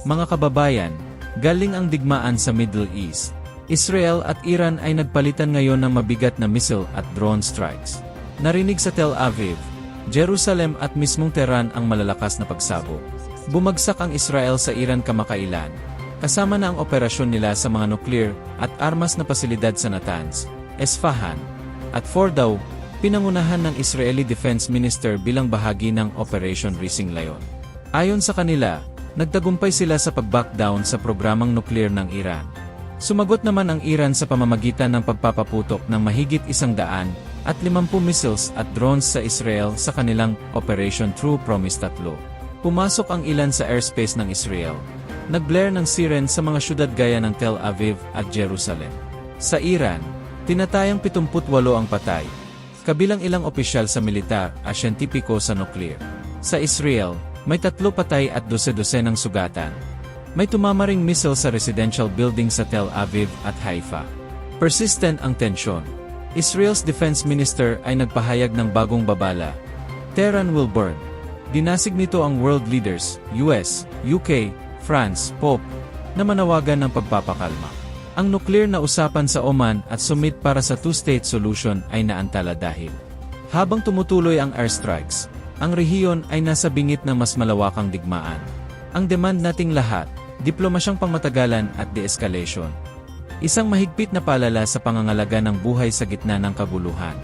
Mga kababayan, galing ang digmaan sa Middle East. Israel at Iran ay nagpalitan ngayon ng mabigat na missile at drone strikes. Narinig sa Tel Aviv, Jerusalem at mismong Tehran ang malalakas na pagsabog. Bumagsak ang Israel sa Iran kamakailan, kasama na ang operasyon nila sa mga nuklear at armas na pasilidad sa Natanz, Esfahan, at Fordow, pinangunahan ng Israeli Defense Minister bilang bahagi ng Operation Rising Lion. Ayon sa kanila, nagtagumpay sila sa pag-back down sa programang nuklear ng Iran. Sumagot naman ang Iran sa pamamagitan ng pagpapaputok ng mahigit isang daan at 50 missiles at drones sa Israel sa kanilang Operation True Promise 3. Pumasok ang ilan sa airspace ng Israel. Nag-blare ng siren sa mga syudad gaya ng Tel Aviv at Jerusalem. Sa Iran, tinatayang 78 ang patay, kabilang ilang opisyal sa militar at siyentipiko sa nuklear. Sa Israel, may tatlo patay at dose-dose ng sugatan. May tumamaring missile sa residential building sa Tel Aviv at Haifa. Persistent ang tensyon. Israel's defense minister ay nagpahayag ng bagong babala. Tehran will burn. Dinasig nito ang world leaders, US, UK, France, Pope, na manawagan ng pagpapakalma. Ang nuclear na usapan sa Oman at summit para sa two-state solution ay naantala dahil habang tumutuloy ang airstrikes, ang rehiyon ay nasa bingit ng mas malawakang digmaan. Ang demand nating lahat, diplomasyang pangmatagalan at de-escalation. Isang mahigpit na palala sa pangangalaga ng buhay sa gitna ng kaguluhan.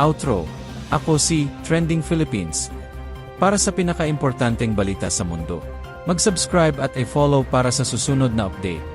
Outro. Ako si Trending Philippines. Para sa pinakaimportanteng balita sa mundo. Mag-subscribe at i-follow para sa susunod na update.